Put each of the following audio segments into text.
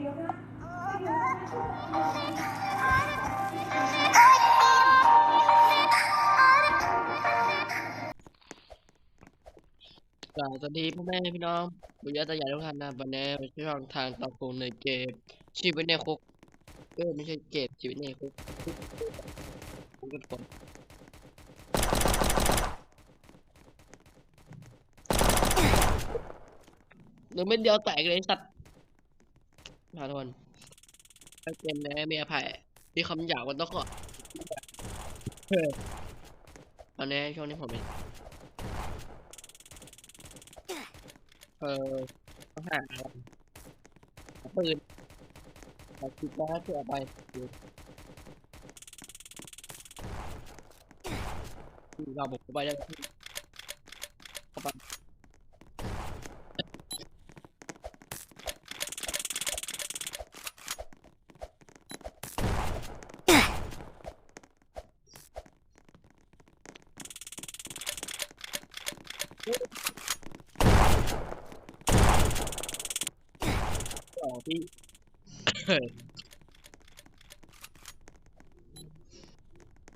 สวัสดีพ่อแม่พี่น้องบุญญาตายายทุกท่านนะวันนี้เป็นช่องทางต่อคงในเกมชีวิตในคุกเออไม่ใช่เกมชีวิตในคุกคุกกันก่อนหรือไม่เดียวแตกเลยสัตว์ ทุกคนถ้าเกมนี้มีอภัยที่คำหยาบมันต้องขอเออตอนนี้ช่วงนี้ผมเป็นเออต้องหาอะไรปืนแต่คิดว่าถ้าเกิดเอาไปคือเราบุกเข้าไปได้ที่เข้าไป ต่อที่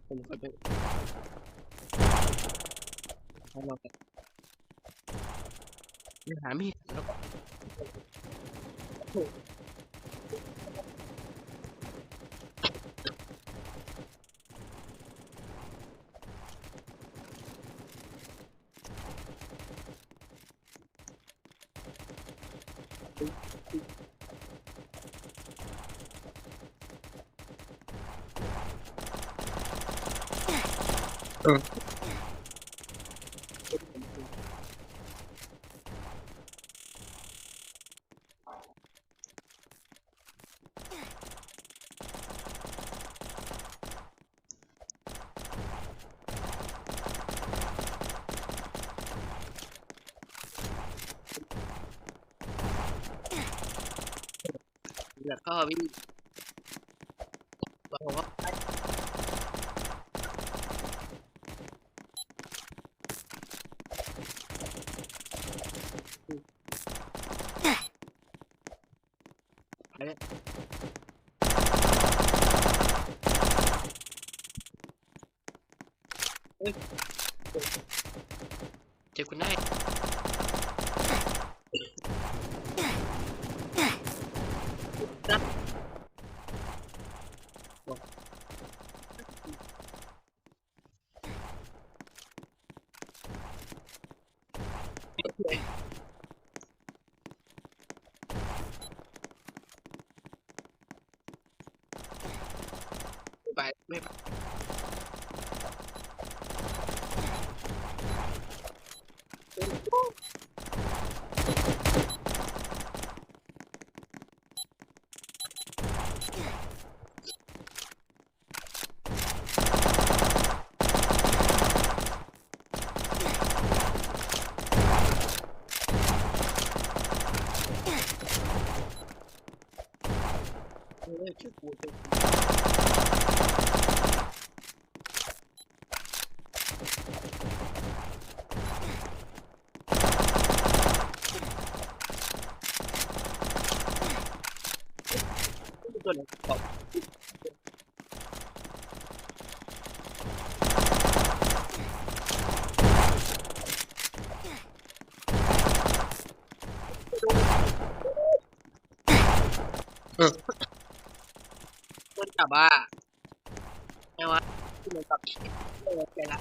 ผมก็ไปให้เราไปไปหามีดแล้วก็ 응. แล้วก็วิ่งบอกว่าไปเลยเฮ้ยเจ็บคุณได้ ไปไม่ไปเฮ้ยเจ็บปวดเจ็บปวด ตัวหนตอบต้นจับว่าไงวะที่มันจับเออไปละ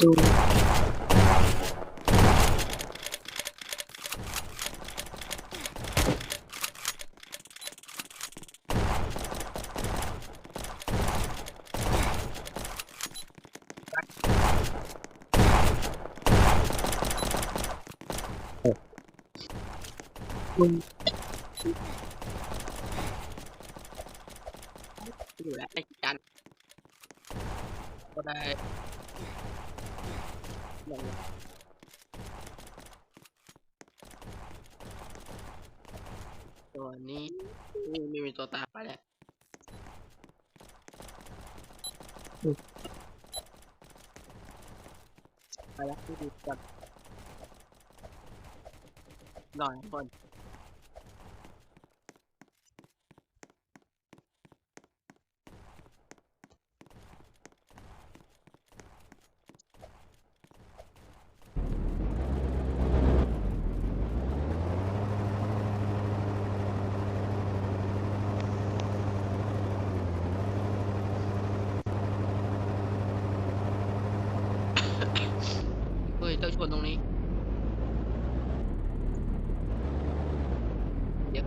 ดู อยู่แล้วไอ้จันก็ได้ตัวนี้ไม่มีตัวตาไปแล้วไปแล้วที่ดูกันหน่อยก่อน เฮ้ยต้องชนตรงนี้เดี๋ยว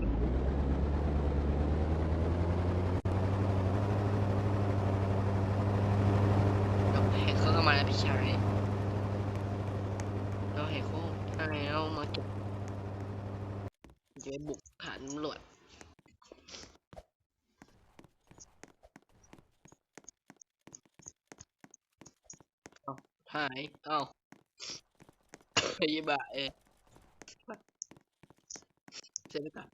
ต้องแหกเขาเข้ามาแล้วพี่ชายต้องแหกเขาใช่แล้วมาเก็บจะไปบุกฐานตำรวจหาย เอ้า ไอ้บ้าเอ้ยเจ๊ไม่ตัด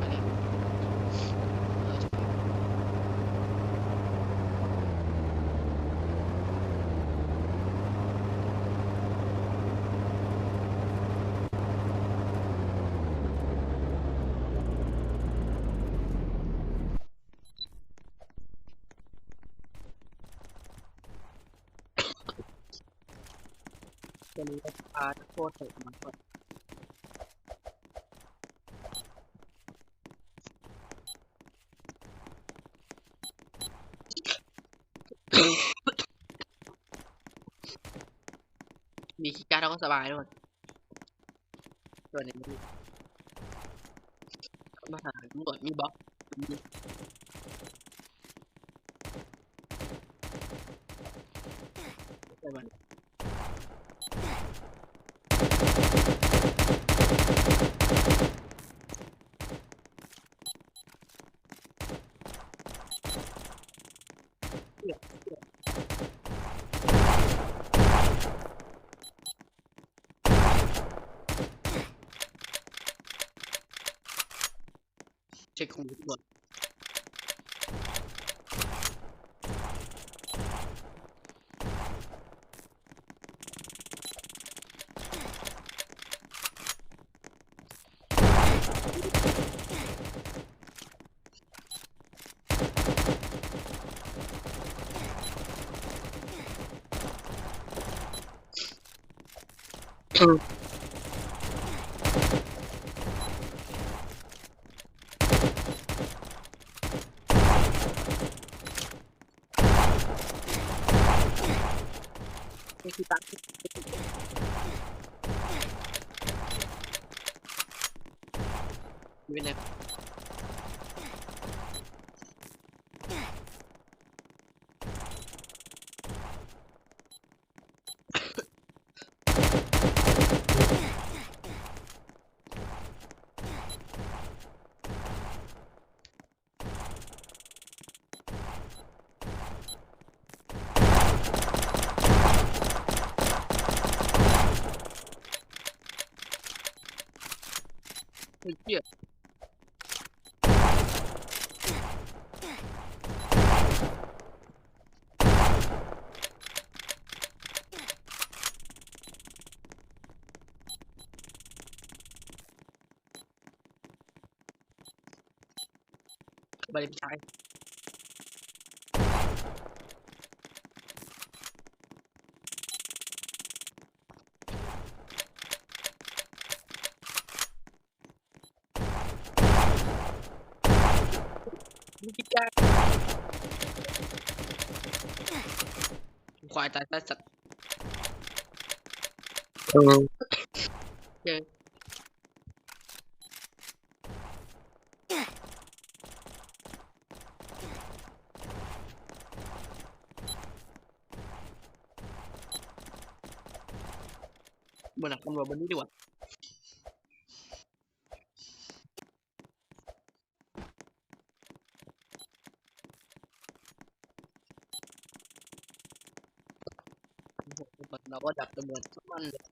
อะไรเออจะไป จะมีราคาโคตรเถอะมันก่อนมีคีย์การ์ดเราก็สบายด้วยส่วนี้มีมาหาตำรวจมีบล็อกมีใช่ไหม เช็ คขอตาร์ดมีเป็นไร เข้าไปเลยพี่ชายมีคีย์การ์ดควายตายตายสัตว์ เออ เจอเบนหลังตำรวจบนนี้ดีกว่าเราก็ดับตำรวจทุกมันเลย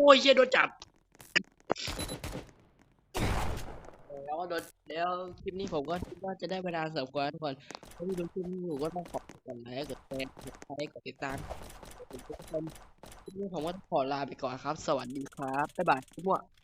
โอ้ยเชี่ยโดนจับแล้วก็โดนแล้วคลิปนี้ผมก็คิดว่าจะได้เวลาสำหรับกวนทุกคนถ้าดูคลิปนี้อยู่ก็ต้องขอบคุณไลค์กดแชร์กดไลค์กดติดตามขอบคุณทุกคนคลิปนี้ผมก็ขอลาไปก่อนครับ สวัสดีครับบ๊ายบายทุกคน